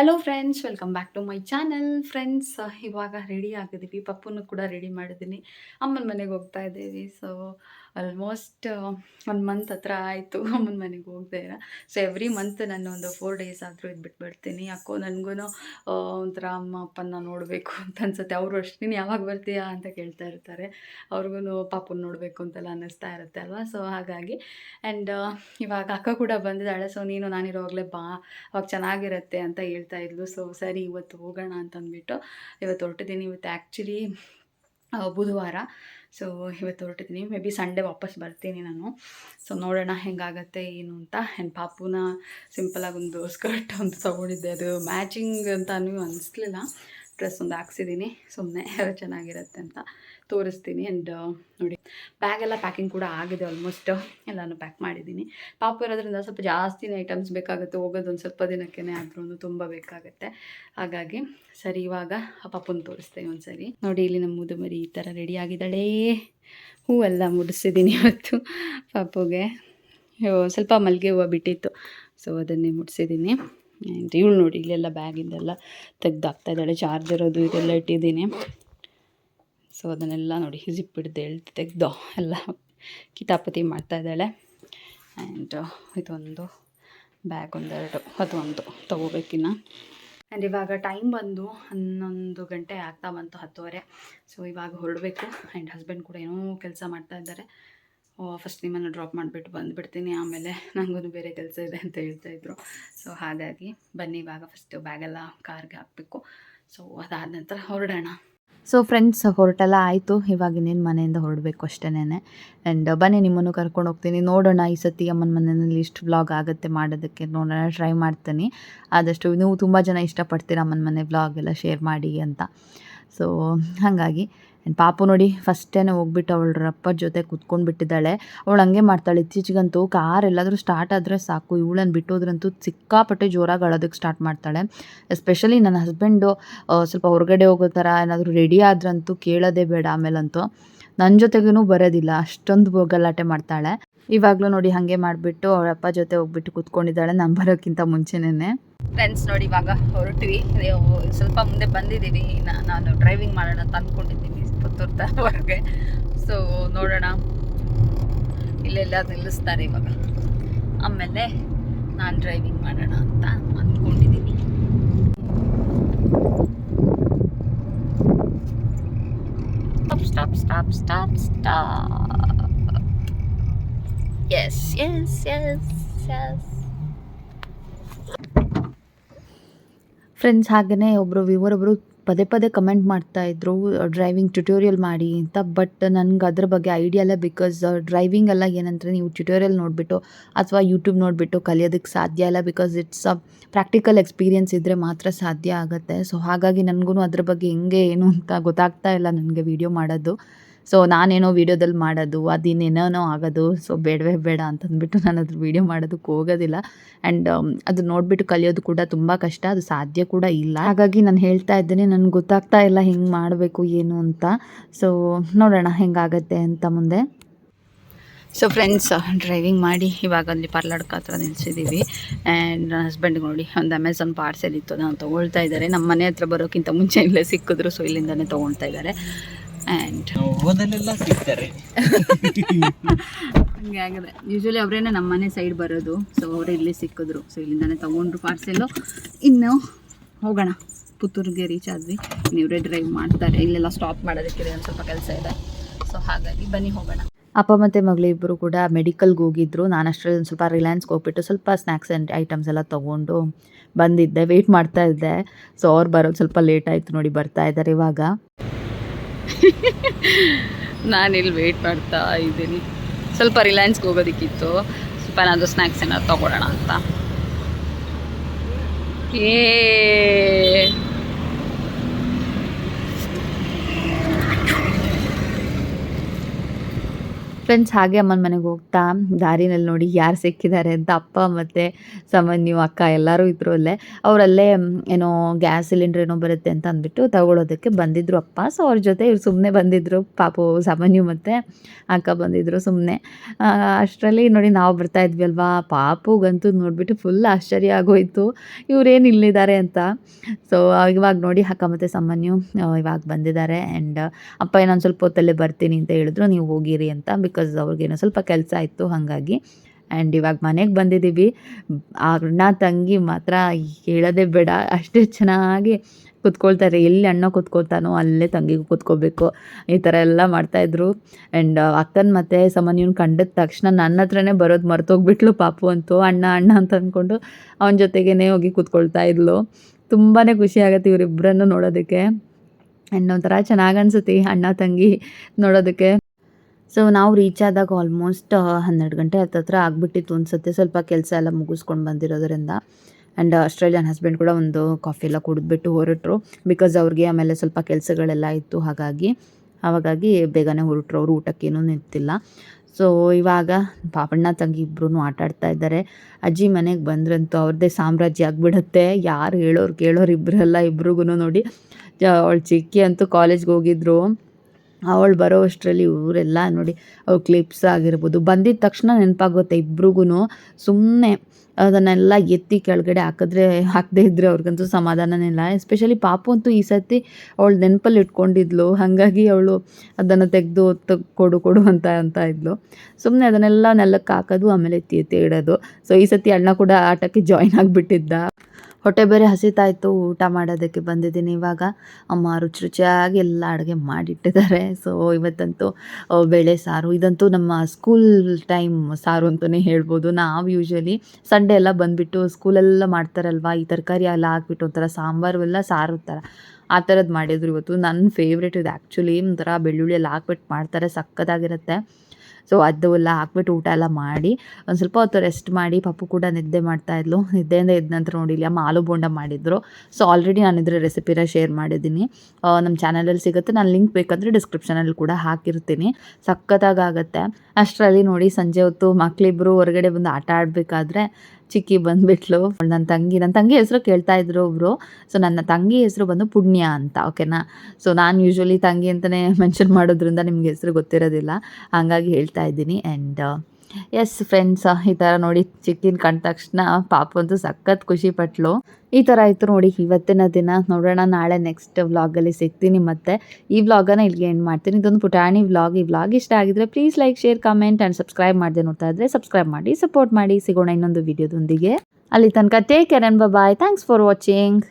Hello friends welcome back to my channel friends ಇವಾಗ ready ಆಗಿದ್ದೀವಿ. ಪಪ್ಪನ್ನು ಕೂಡ ರೆಡಿ ಮಾಡಿದ್ದೀನಿ. ಅಮ್ಮನ ಮನೆಗೆ ಹೋಗ್ತಾ ಇದ್ದೀವಿ. ಸೊ ಆಲ್ಮೋಸ್ಟ್ ಒಂದು ಮಂತ್ ಹತ್ರ ಆಯಿತು ಅಮ್ಮನ ಮನೆಗೆ ಹೋಗದೆ ಇರ. ಸೊ ಎವ್ರಿ ಮಂತ್ ನಾನು ಒಂದು ಫೋರ್ ಡೇಸ್ ಆದರೂ ಇದು ಬಿಟ್ಬಿಡ್ತೀನಿ ಯಾಕೋ ನನಗೂ ಒಂಥರ ಅಮ್ಮ ಅಪ್ಪನ ನೋಡಬೇಕು ಅಂತ ಅನ್ಸುತ್ತೆ. ಅವರು ಅಷ್ಟು ನೀನು ಯಾವಾಗ ಬರ್ತೀಯಾ ಅಂತ ಕೇಳ್ತಾ ಇರ್ತಾರೆ. ಅವ್ರಿಗೂ ಪಾಪನ ನೋಡಬೇಕು ಅಂತೆಲ್ಲ ಅನ್ನಿಸ್ತಾ ಇರುತ್ತೆ ಅಲ್ವಾ? ಸೊ ಹಾಗಾಗಿ ಆ್ಯಂಡ್ ಇವಾಗ ಅಕ್ಕ ಕೂಡ ಬಂದಿದ್ದಾಳೆ. ಸೊ ನೀನು ನಾನಿರೋವಾಗಲೇ ಬಾ. ಅವಾಗ ಚೆನ್ನಾಗಿರುತ್ತೆ ಅಂತ ಹೇಳ್ತಾ ಇದ್ಲು. ಸೊ ಸರಿ, ಇವತ್ತು ಹೋಗೋಣ ಅಂತ ಅಂದ್ಬಿಟ್ಟು ಇವತ್ತು ಹೊರಟಿದ್ದೀನಿ. ಇವತ್ತು ಆ್ಯಕ್ಚುಲಿ ಬುಧವಾರ. ಸೊ ಇವತ್ತು ಹೊರಟಿದ್ದೀನಿ. ಮೇ ಬಿ ಸಂಡೇ ವಾಪಸ್ ಬರ್ತೀನಿ ನಾನು. ಸೊ ನೋಡೋಣ ಹೆಂಗಾಗತ್ತೆ, ಏನು ಅಂತ. ಆ್ಯಂಡ್ ಪಾಪುನ ಸಿಂಪಲಾಗಿ ಒಂದು ಸ್ಕರ್ಟ್ ಒಂದು ತೊಗೊಂಡಿದ್ದೆ. ಅದು ಮ್ಯಾಚಿಂಗ್ ಅಂತ ಅನಿಸ್ಲಿಲ್ಲ. ಡ್ರೆಸ್ ಒಂದು ಹಾಕ್ಸಿದ್ದೀನಿ. ಸುಮ್ಮನೆ ಚೆನ್ನಾಗಿರುತ್ತೆ ಅಂತ. ತೋರಿಸ್ತೀನಿ ಆ್ಯಂಡ್ ನೋಡಿ ಬ್ಯಾಗ್ ಎಲ್ಲ ಪ್ಯಾಕಿಂಗ್ ಕೂಡ ಆಗಿದೆ ಆಲ್ಮೋಸ್ಟ್ ಎಲ್ಲನೂ ಪ್ಯಾಕ್ ಮಾಡಿದ್ದೀನಿ. ಪಾಪ ಇರೋದ್ರಿಂದ ಸ್ವಲ್ಪ ಜಾಸ್ತಿನೇ ಐಟಮ್ಸ್ ಬೇಕಾಗುತ್ತೆ, ಹೋಗೋದು ಒಂದು ಸ್ವಲ್ಪ ದಿನಕ್ಕೇ ಆದ್ರೂ ತುಂಬ ಬೇಕಾಗುತ್ತೆ. ಹಾಗಾಗಿ ಸರಿ, ಇವಾಗ ಪಾಪುನ ತೋರಿಸ್ತೇನೆ ಒಂದು ಸರಿ ನೋಡಿ, ಇಲ್ಲಿ ನಮ್ಮ ಮುದುಮರಿ ಈ ಥರ ರೆಡಿ ಆಗಿದ್ದಾಳೆ. ಹೂವೆಲ್ಲ ಮುಡಿಸಿದ್ದೀನಿ ಇವತ್ತು ಪಾಪುಗೆ. ಸ್ವಲ್ಪ ಮಲ್ಲಿಗೆ ಹೂವು ಬಿಟ್ಟಿತ್ತು. ಸೊ ಅದನ್ನೇ ಮುಡಿಸಿದ್ದೀನಿ. ಇವಳು ನೋಡಿ, ಇಲ್ಲೆಲ್ಲ ಬ್ಯಾಗಿಂದೆಲ್ಲ ತೆಗ್ದು ಹಾಕ್ತಾ ಇದ್ದಾಳೆ ಚಾರ್ಜರ್ ಅದು ಇದೆಲ್ಲ ಇಟ್ಟಿದ್ದೀನಿ. ಸೊ ಅದನ್ನೆಲ್ಲ ನೋಡಿ ಜಿಪ್ ಹಿಡ್ದು ಎಳ್ದು ತೆಗೆದು ಎಲ್ಲ ಕಿತಾಪತಿ ಮಾಡ್ತಾ ಇದ್ದಾಳೆ. ಆ್ಯಂಡ್ ಇದೊಂದು ಬ್ಯಾಗ್ ಒಂದೆರಡು, ಅದೊಂದು ತೊಗೋಬೇಕಿನ್ನ ಆ್ಯಂಡ್ ಇವಾಗ ಟೈಮ್ ಬಂದು ಹನ್ನೊಂದು ಗಂಟೆ ಆಗ್ತಾ ಬಂತು ಹತ್ತುವರೆ. ಸೊ ಇವಾಗ ಹೊರಡಬೇಕು. ಆ್ಯಂಡ್ ಹಸ್ಬೆಂಡ್ ಕೂಡ ಏನೋ ಕೆಲಸ ಮಾಡ್ತಾ ಇದ್ದಾರೆ. ಫಸ್ಟ್ ನಿಮ್ಮನ್ನು ಡ್ರಾಪ್ ಮಾಡಿಬಿಟ್ಟು ಬಂದುಬಿಡ್ತೀನಿ. ಆಮೇಲೆ ನನಗೂ ಬೇರೆ ಕೆಲಸ ಇದೆ ಅಂತ ಹೇಳ್ತಾ ಇದ್ರು. ಸೊ ಹಾಗಾಗಿ ಬನ್ನಿ ಇವಾಗ ಫಸ್ಟು ಬ್ಯಾಗೆಲ್ಲ ಕಾರ್ಗೆ ಹಾಕಬೇಕು. ಸೊ ಅದಾದ ನಂತರ ಹೊರಡೋಣ. ಸೊ ಫ್ರೆಂಡ್ಸ್ ಹೊರಟೆಲ್ಲ ಆಯಿತು. ಇವಾಗ ಇನ್ನೇನು ಮನೆಯಿಂದ ಹೊರಡಬೇಕು ಅಷ್ಟೇನೆ ಆ್ಯಂಡ್ ಬನ್ನಿ, ನಿಮ್ಮನ್ನು ಕರ್ಕೊಂಡು ಹೋಗ್ತೀನಿ. ನೋಡೋಣ ಈ ಸತಿ ಅಮ್ಮನ ಮನೆಯಲ್ಲಿ ಇಷ್ಟು ವ್ಲಾಗ್ ಆಗುತ್ತೆ ಮಾಡೋದಕ್ಕೆ. ನೋಡೋಣ ಟ್ರೈ ಮಾಡ್ತೀನಿ. ಆದಷ್ಟು ನೀವು ತುಂಬ ಜನ ಇಷ್ಟಪಡ್ತೀರ ಅಮ್ಮನ ಮನೆ ವ್ಲಾಗ್ ಎಲ್ಲ ಶೇರ್ ಮಾಡಿ ಅಂತ. ಸೊ ಹಾಗಾಗಿ ಆ್ಯಂಡ್ ಪಾಪು ನೋಡಿ ಫಸ್ಟೇ ಹೋಗ್ಬಿಟ್ಟು ಅವಳ ಅಪ್ಪರ ಜೊತೆ ಕುತ್ಕೊಂಡು ಬಿಟ್ಟಿದ್ದಾಳೆ. ಅವಳು ಹಂಗೆ ಮಾಡ್ತಾಳೆ. ಇತ್ತೀಚೆಗಂತೂ ಕಾರ್ ಎಲ್ಲಾದರೂ ಸ್ಟಾರ್ಟ್ ಆದರೆ ಸಾಕು. ಇವಳನ್ನು ಬಿಟ್ಟೋದ್ರಂತೂ ಸಿಕ್ಕಾಪಟ್ಟೆ ಜೋರಾಗಿ ಅಳೋದಕ್ಕೆ ಸ್ಟಾರ್ಟ್ ಮಾಡ್ತಾಳೆ. ಎಸ್ಪೆಷಲಿ ನನ್ನ ಹಸ್ಬೆಂಡು ಸ್ವಲ್ಪ ಹೊರಗಡೆ ಹೋಗೋ ಥರ ಏನಾದರೂ ರೆಡಿ ಆದ್ರಂತೂ ಕೇಳೋದೇ ಬೇಡ ಆಮೇಲಂತೂ. ನನ್ನ ಜೊತೆಗೂ ಬರೋದಿಲ್ಲ. ಅಷ್ಟೊಂದು ಗಲಾಟೆ ಮಾಡ್ತಾಳೆ. ಇವಾಗಲೂ ನೋಡಿ ಹಾಗೆ ಮಾಡಿಬಿಟ್ಟು ಅವಳ ಅಪ್ಪ ಜೊತೆ ಹೋಗ್ಬಿಟ್ಟು ಕುತ್ಕೊಂಡಿದ್ದಾಳೆ. ನಾನು ಬರೋಕ್ಕಿಂತ ಮುಂಚೆನೇ ಫ್ರೆಂಡ್ಸ್ ನೋಡಿ ಇವಾಗ ಹೊರಟ್ವಿ. ಸ್ವಲ್ಪ ಮುಂದೆ ಬಂದಿದ್ದೀವಿ. ನಾನು ಡ್ರೈವಿಂಗ್ ಮಾಡೋಣ ಅಂತ ಅಂದ್ಕೊಂಡಿದ್ದೀನಿ ಪುತ್ತೂರು ತನವರೆಗೆ ಸೊ ನೋಡೋಣ. ಇಲ್ಲೆಲ್ಲ ನಿಲ್ಲಿಸ್ತಾರೆ ಇವಾಗ. ಆಮೇಲೆ ನಾನು ಡ್ರೈವಿಂಗ್ ಮಾಡೋಣ ಅಂತ ಅಂದ್ಕೊಂಡಿದ್ದೀನಿ stop stop stop stop yes yes yes yes friends ಹಾಗೆಯೇ ಒಬ್ಬರು ವಿವರೊಬ್ಬರು ಪದೇ ಪದೇ ಕಮೆಂಟ್ ಮಾಡ್ತಾ ಇದ್ರು ಡ್ರೈವಿಂಗ್ ಟ್ಯುಟೋರಿಯಲ್ ಮಾಡಿ ಅಂತ ಬಟ್ ನನಗೆ ಅದ್ರ ಬಗ್ಗೆ ಐಡಿಯಾ ಇಲ್ಲ ಬಿಕಾಸ್ ಡ್ರೈವಿಂಗ್ ಎಲ್ಲ ಏನಂದರೆ ನೀವು ಟ್ಯುಟೋರಿಯಲ್ ನೋಡಿಬಿಟ್ಟು ಅಥವಾ ಯೂಟ್ಯೂಬ್ ನೋಡಿಬಿಟ್ಟು ಕಲಿಯೋದಕ್ಕೆ ಸಾಧ್ಯ ಇಲ್ಲ because it's a practical experience ಇದ್ದರೆ ಮಾತ್ರ ಸಾಧ್ಯ ಆಗುತ್ತೆ. ಸೊ ಹಾಗಾಗಿ ನನಗೂ ಅದ್ರ ಬಗ್ಗೆ ಹೆಂಗೆ, ಏನು ಅಂತ ಗೊತ್ತಾಗ್ತಾ ಇಲ್ಲ ನನಗೆ ವೀಡಿಯೋ ಮಾಡೋದು. ಸೊ ನಾನೇನೋ ವೀಡಿಯೋದಲ್ಲಿ ಮಾಡೋದು ಅದಿನ್ನೇನೋ ಆಗೋದು ಸೊ ಬೇಡವೇ ಬೇಡ ಅಂತಂದ್ಬಿಟ್ಟು ನಾನು ಅದ್ರ ವೀಡಿಯೋ ಮಾಡೋದಕ್ಕೆ ಹೋಗೋದಿಲ್ಲ. ಆ್ಯಂಡ್ ಅದು ನೋಡಿಬಿಟ್ಟು ಕಲಿಯೋದು ಕೂಡ ತುಂಬ ಕಷ್ಟ, ಅದು ಸಾಧ್ಯ ಕೂಡ ಇಲ್ಲ. ಹಾಗಾಗಿ ನಾನು ಹೇಳ್ತಾ ಇದ್ದೇನೆ, ನನಗೆ ಗೊತ್ತಾಗ್ತಾ ಇಲ್ಲ ಹೆಂಗೆ ಮಾಡಬೇಕು, ಏನು ಅಂತ. ಸೊ ನೋಡೋಣ ಹೆಂಗಾಗತ್ತೆ ಅಂತ ಮುಂದೆ. ಸೊ ಫ್ರೆಂಡ್ಸ್ ಡ್ರೈವಿಂಗ್ ಮಾಡಿ ಇವಾಗ ಅಲ್ಲಿ ಪರ್ಲಾಡ್ಕ ಹತ್ರ ನಿಲ್ಸಿದ್ದೀವಿ ಆ್ಯಂಡ್ ನನ್ನ ಹಸ್ಬೆಂಡ್ಗೆ ನೋಡಿ, ಒಂದು ಅಮೆಝಾನ್ ಪಾರ್ಸೆಲ್ ಇತ್ತು, ನಾನು ತೊಗೊಳ್ತಾ ಇದ್ದಾರೆ. ನಮ್ಮ ಮನೆ ಹತ್ರ ಬರೋಕ್ಕಿಂತ ಮುಂಚೆ ಇಲ್ಲೇ ಸಿಕ್ಕಿದ್ರು ಸೊ ಇಲ್ಲಿಂದನೇ ತೊಗೊಳ್ತಾ ಇದ್ದಾರೆ. ಆ್ಯಂಡ್ ಓದಲೆಲ್ಲ ಸಿಗ್ತಾರೆ. ಹಂಗೆ ಆಗಿದೆ. ಯೂಶ್ವಲಿ ಅವರೇನೆ ನಮ್ಮ ಮನೆ ಸೈಡ್ ಬರೋದು. ಸೊ ಅವರೇ ಇಲ್ಲಿ ಸಿಕ್ಕಿದ್ರು. ಸೊ ಇಲ್ಲಿಂದಾನೆ ತೊಗೊಂಡ್ರು ಪಾರ್ಸೆಲ್ಲು ಇನ್ನು ಹೋಗೋಣ. ಪುತ್ತೂರಿಗೆ ರೀಚ್ ಆದ್ವಿ. ಇವರೇ ಡ್ರೈವ್ ಮಾಡ್ತಾರೆ. ಇಲ್ಲೆಲ್ಲ ಸ್ಟಾಪ್ ಮಾಡೋದಕ್ಕೆ ಒಂದು ಸ್ವಲ್ಪ ಕೆಲಸ ಇದೆ. ಸೊ ಹಾಗಾಗಿ ಬನ್ನಿ ಹೋಗೋಣ. ಅಪ್ಪ ಮತ್ತು ಮಗಳು ಇಬ್ಬರು ಕೂಡ ಮೆಡಿಕಲ್ಗೆ ಹೋಗಿದ್ರು. ನಾನು ಅಷ್ಟರಲ್ಲಿ ಒಂದು ಸ್ವಲ್ಪ ರಿಲಯನ್ಸ್ಗೆ ಹೋಗ್ಬಿಟ್ಟು ಸ್ವಲ್ಪ ಸ್ನ್ಯಾಕ್ಸ್ ಆ್ಯಂಡ್ ಐಟಮ್ಸ್ ಎಲ್ಲ ತೊಗೊಂಡು ಬಂದಿದ್ದೆ. ವೆಯ್ಟ್ ಮಾಡ್ತಾ ಇದ್ದೆ. ಸೊ ಅವ್ರು ಬರೋದು ಸ್ವಲ್ಪ ಲೇಟ್ ಆಯಿತು ನೋಡಿ ಬರ್ತಾ ಇದ್ದಾರೆ ಇವಾಗ. ನಾನಿಲ್ಲಿ ವೆಯ್ಟ್ ಮಾಡ್ತಾ ಇದ್ದೀನಿ. ಸ್ವಲ್ಪ ರಿಲಯನ್ಸ್ಗೆ ಹೋಗೋದಕ್ಕಿತ್ತು. ಸ್ವಲ್ಪ ಏನಾದರೂ ಸ್ನ್ಯಾಕ್ಸ್ ಏನಾದ್ರು ತೊಗೊಳ್ಳೋಣ ಅಂತ. ಏ ಫ್ರೆಂಡ್ಸ್ ಹಾಗೆ ಅಮ್ಮನ ಮನೆಗೆ ಹೋಗ್ತಾ, ದಾರಿನಲ್ಲಿ ನೋಡಿ ಯಾರು ಸಿಕ್ಕಿದ್ದಾರೆ ಅಂತ ಅಪ್ಪ ಮತ್ತು ಸಾಮಾನ್ಯ ಅಕ್ಕ ಎಲ್ಲರೂ ಇದ್ರು ಅಲ್ಲೇ, ಅವರಲ್ಲೇ ಏನೋ ಗ್ಯಾಸ್ ಸಿಲಿಂಡರ್ ಏನೋ ಬರುತ್ತೆ ಅಂತ ಅಂದ್ಬಿಟ್ಟು ತಗೊಳ್ಳೋದಕ್ಕೆ ಬಂದಿದ್ರು ಅಪ್ಪ. ಸೊ ಅವ್ರ ಜೊತೆ ಇವ್ರು ಸುಮ್ಮನೆ ಬಂದಿದ್ರು, ಪಾಪು ಸಾಮಾನ್ಯ ಮತ್ತು ಅಕ್ಕ ಬಂದಿದ್ರು ಸುಮ್ಮನೆ ಅಷ್ಟರಲ್ಲಿ ನೋಡಿ ನಾವು ಬರ್ತಾ ಇದ್ವಿ ಅಲ್ವಾ? ಪಾಪುಗಂತೂ ನೋಡಿಬಿಟ್ಟು ಫುಲ್ ಆಶ್ಚರ್ಯ ಆಗೋಯ್ತು. ಇವರೇನು ಇಲ್ಲಿದ್ದಾರೆ ಅಂತ. ಸೊ ಇವಾಗ ನೋಡಿ ಅಕ್ಕ ಮತ್ತು ಸಾಮಾನ್ಯ ಇವಾಗ ಬಂದಿದ್ದಾರೆ. ಆ್ಯಂಡ್ ಅಪ್ಪ ಇನ್ನೊಂದು ಸ್ವಲ್ಪ ಹೊತ್ತಲ್ಲೇ ಬರ್ತೀನಿ ಅಂತ ಹೇಳಿದ್ರು, ನೀವು ಹೋಗಿರಿ ಅಂತ. ಬಿಕಾಸ್ ಅವ್ರಿಗೇನೋ ಸ್ವಲ್ಪ ಕೆಲಸ ಇತ್ತು, ಹಾಗಾಗಿ. ಆ್ಯಂಡ್ ಇವಾಗ ಮನೆಗೆ ಬಂದಿದ್ದೀವಿ ಅಣ್ಣ ತಂಗಿ ಮಾತ್ರ ಹೇಳೋದೇ ಬೇಡ. ಅಷ್ಟೇ ಚೆನ್ನಾಗಿ ಕುತ್ಕೊಳ್ತಾರೆ. ಎಲ್ಲಿ ಅಣ್ಣ ಕುತ್ಕೊಳ್ತಾನೋ ಅಲ್ಲೇ ತಂಗಿಗೂ ಕುತ್ಕೋಬೇಕು. ಈ ಥರ ಎಲ್ಲ ಮಾಡ್ತಾಯಿದ್ರು ಆ್ಯಂಡ್ ಅಕ್ಕನ ಮತ್ತೆ ಸಾಮಾನ್ಯನ ಕಂಡದ ತಕ್ಷಣ ನನ್ನ ಹತ್ರನೇ ಬರೋದು ಮರ್ತೋಗ್ಬಿಟ್ಲು ಪಾಪು ಅಂತೂ. ಅಣ್ಣ ಅಣ್ಣ ಅಂತ ಅಂದ್ಕೊಂಡು ಅವನ ಜೊತೆಗೇ ಹೋಗಿ ಕೂತ್ಕೊಳ್ತಾ ಇದ್ಲು. ತುಂಬಾ ಖುಷಿ ಆಗುತ್ತೆ ಇವರಿಬ್ಬರನ್ನು ನೋಡೋದಕ್ಕೆ. ಆ್ಯಂಡ್ ಒಂಥರ ಚೆನ್ನಾಗಿ ಅನಿಸುತ್ತೆ ಅಣ್ಣ, ತಂಗಿ ನೋಡೋದಕ್ಕೆ. ಸೊ ನಾವು ರೀಚ್ ಆದಾಗ ಆಲ್ಮೋಸ್ಟ್ ಹನ್ನೆರಡು ಗಂಟೆ ಹತ್ತತ್ರ ಆಗಿಬಿಟ್ಟಿತ್ತು ಅನ್ಸುತ್ತೆ. ಸ್ವಲ್ಪ ಕೆಲಸ ಎಲ್ಲ ಮುಗಿಸ್ಕೊಂಡು ಬಂದಿರೋದ್ರಿಂದ. ಆ್ಯಂಡ್ ಆಸ್ಟ್ರೇಲಿಯನ್ ಹಸ್ಬೆಂಡ್ ಕೂಡ ಒಂದು ಕಾಫಿ ಎಲ್ಲ ಕುಡಿದ್ಬಿಟ್ಟು ಹೊರಟರು. ಬಿಕಾಸ್ ಅವ್ರಿಗೆ ಆಮೇಲೆ ಸ್ವಲ್ಪ ಕೆಲಸಗಳೆಲ್ಲ ಇತ್ತು, ಹಾಗಾಗಿ ಅವಾಗಾಗಿ ಬೇಗನೆ ಹೊರಟರು. ಅವರು ಊಟಕ್ಕೇನೂ ನಿಂತಿಲ್ಲ. ಸೊ ಇವಾಗ ಪಾಪಣ್ಣ ತಂಗಿ ಇಬ್ಬರೂ ಆಟಾಡ್ತಾ ಇದ್ದಾರೆ. ಅಜ್ಜಿ ಮನೆಗೆ ಬಂದ್ರಂತೂ ಅವ್ರದ್ದೇ ಸಾಮ್ರಾಜ್ಯ ಆಗಿಬಿಡುತ್ತೆ. ಯಾರು ಹೇಳೋರು ಕೇಳೋರು ಇಬ್ಬರೆಲ್ಲ ಇಬ್ರಿಗೂ ನೋಡಿ ಅವಳು ಚಿಕ್ಕಿ ಅಂತೂ ಕಾಲೇಜ್ಗೆ ಹೋಗಿದ್ರು. ಅವಳು ಬರೋ ಅಷ್ಟರಲ್ಲಿ ಇವರೆಲ್ಲ ನೋಡಿ ಅವ್ರ ಕ್ಲಿಪ್ಸ್ ಆಗಿರ್ಬೋದು. ಬಂದಿದ್ದ ತಕ್ಷಣ ನೆನಪಾಗುತ್ತೆ ಇಬ್ರಿಗೂ ಸುಮ್ಮನೆ ಅದನ್ನೆಲ್ಲ ಎತ್ತಿ ಕೆಳಗಡೆ ಹಾಕಿದ್ರೆ, ಹಾಕದೇ ಇದ್ದರೆ ಅವ್ರಿಗಂತೂ ಸಮಾಧಾನನೇ ಇಲ್ಲ ಎಸ್ಪೆಷಲಿ ಪಾಪು ಅಂತೂ ಈ ಸರ್ತಿ ಅವಳು ನೆನಪಲ್ಲಿ ಇಟ್ಕೊಂಡಿದ್ಲು. ಹಾಗಾಗಿ ಅವಳು ಅದನ್ನು ತೆಗೆದು ಕೊಡು ಕೊಡು ಅಂತ ಅಂತ ಇದ್ಲು. ಸುಮ್ಮನೆ ಅದನ್ನೆಲ್ಲ ನೆಲಕ್ಕೆ ಹಾಕೋದು, ಆಮೇಲೆ ಎತ್ತಿ ಎತ್ತಿ ಇಡೋದು. ಸೊ ಈ ಸರ್ತಿ ಅಣ್ಣ ಕೂಡ ಆಟಕ್ಕೆ ಜಾಯ್ನ್ ಆಗಿಬಿಟ್ಟಿದ್ದ. ಹೊಟ್ಟೆ ಬೇರೆ ಹಸಿತಾಯಿತು, ಊಟ ಮಾಡೋದಕ್ಕೆ ಬಂದಿದ್ದೀನಿ ಇವಾಗ. ಅಮ್ಮ ರುಚಿ ರುಚಿಯಾಗಿ ಎಲ್ಲ ಅಡುಗೆ ಮಾಡಿಟ್ಟಿದ್ದಾರೆ. ಸೊ ಇವತ್ತಂತೂ ಬೇಳೆ ಸಾರು. ಇದಂತೂ ನಮ್ಮ ಸ್ಕೂಲ್ ಟೈಮ್ ಸಾರು ಅಂತಲೇ ಹೇಳ್ಬೋದು. ನಾವು ಯೂಶ್ವಲಿ ಸಂಡೇ ಎಲ್ಲ ಬಂದುಬಿಟ್ಟು ಸ್ಕೂಲೆಲ್ಲ ಮಾಡ್ತಾರಲ್ವ? ಈ ತರಕಾರಿ ಎಲ್ಲ ಹಾಕ್ಬಿಟ್ಟು ಒಂಥರ ಸಾಂಬಾರು ಎಲ್ಲ ಸಾರು ಥರ ಆ ಥರದ್ದು ಮಾಡಿದ್ರು ಇವತ್ತು. ನನ್ನ ಫೇವ್ರೇಟ್ ಇದು. ಆ್ಯಕ್ಚುಲಿ ಒಂಥರ ಬೆಳ್ಳುಳ್ಳಿ ಎಲ್ಲ ಹಾಕ್ಬಿಟ್ಟು ಮಾಡ್ತಾರೆ. ಸಕ್ಕತ್ತಾಗಿರುತ್ತೆ ಸೊ ಅದು ಎಲ್ಲ ಹಾಕ್ಬಿಟ್ಟು ಊಟ ಎಲ್ಲ ಮಾಡಿ, ಒಂದು ಸ್ವಲ್ಪ ಹೊತ್ತು ರೆಸ್ಟ್ ಮಾಡಿ, ಪಪ್ಪು ಕೂಡ ನಿದ್ದೆ ಮಾಡ್ತಾ ಇದ್ಲು. ನಿದ್ದೆಯಿಂದ ಎದ್ದ ನಂತರ ನೋಡಿ ಇಲ್ಲಿ ಅಮ್ಮ ಆಲೂ ಬೋಂಡ ಮಾಡಿದ್ರು. ಸೊ ಆಲ್ರೆಡಿ ನಾನು ಇದ್ರ ರೆಸಿಪಿನ ಶೇರ್ ಮಾಡಿದ್ದೀನಿ. ನಮ್ಮ ಚಾನಲಲ್ಲಿ ಸಿಗುತ್ತೆ. ನಾನು ಲಿಂಕ್ ಬೇಕಂದರೆ ಡಿಸ್ಕ್ರಿಪ್ಷನಲ್ಲಿ ಕೂಡ ಹಾಕಿರ್ತೀನಿ. ಸಖತ್ತಾಗುತ್ತೆ ಅಷ್ಟರಲ್ಲಿ ನೋಡಿ ಸಂಜೆ ಹೊತ್ತು ಮಕ್ಕಳಿಬ್ಬರು ಹೊರಗಡೆ ಬಂದು ಆಟ ಆಡಬೇಕಾದ್ರೆ ಚಿಕ್ಕಿ ಬಂದ್ಬಿಟ್ಲು. ನನ್ನ ತಂಗಿ ನನ್ನ ತಂಗಿ ಹೆಸರು ಕೇಳ್ತಾ ಇದ್ರು ಒಬ್ರು ಸೊ ನನ್ನ ತಂಗಿ ಹೆಸರು ಬಂದು ಪುಣ್ಯ ಅಂತ ಓಕೆನಾ ಸೊ ನಾನು ಯೂಶ್ವಲಿ ತಂಗಿ ಅಂತಲೇ ಮೆನ್ಷನ್ ಮಾಡೋದ್ರಿಂದ ನಿಮ್ಗೆ ಹೆಸರು ಗೊತ್ತಿರೋದಿಲ್ಲ. ಹಾಗಾಗಿ ಹೇಳ್ತಾ ಇದ್ದೀನಿ. ಆ್ಯಂಡ್ ಎಸ್ ಫ್ರೆಂಡ್ಸ್ ಈ ಥರ ನೋಡಿ ಚಿಕ್ಕಿನ ಕಂಡ ತಕ್ಷಣ ಪಾಪ ಅಂತೂ ಸಖತ್ ಖುಷಿ ಪಟ್ಲು ಈ ಥರ ಆಯಿತು ನೋಡಿ, ಇವತ್ತಿನ ದಿನ ನೋಡೋಣ, ನಾಳೆ ನೆಕ್ಸ್ಟ್ ವ್ಲಾಗಲ್ಲಿ ಸಿಗ್ತೀನಿ ಮತ್ತೆ. ಈ ವ್ಲಾಗನ್ನು ಇಲ್ಲಿಗೆ ಎಂಡ್ ಮಾಡ್ತೀನಿ. ಇದೊಂದು ಪುಟಾಣಿ ವ್ಲಾಗ್ ಈ ವ್ಲಾಗ್ ಇಷ್ಟ ಆಗಿದ್ರೆ please like share comment and subscribe ಮಾಡದೆ ನೋಡ್ತಾ ಇದ್ರೆ ಸಬ್ಸ್ಕ್ರೈಬ್ ಮಾಡಿ ಸಪೋರ್ಟ್ ಮಾಡಿ. ಸಿಗೋಣ ಇನ್ನೊಂದು ವಿಡಿಯೋದೊಂದಿಗೆ ಅಲ್ಲಿ ತನಕ take care and bye thanks for watching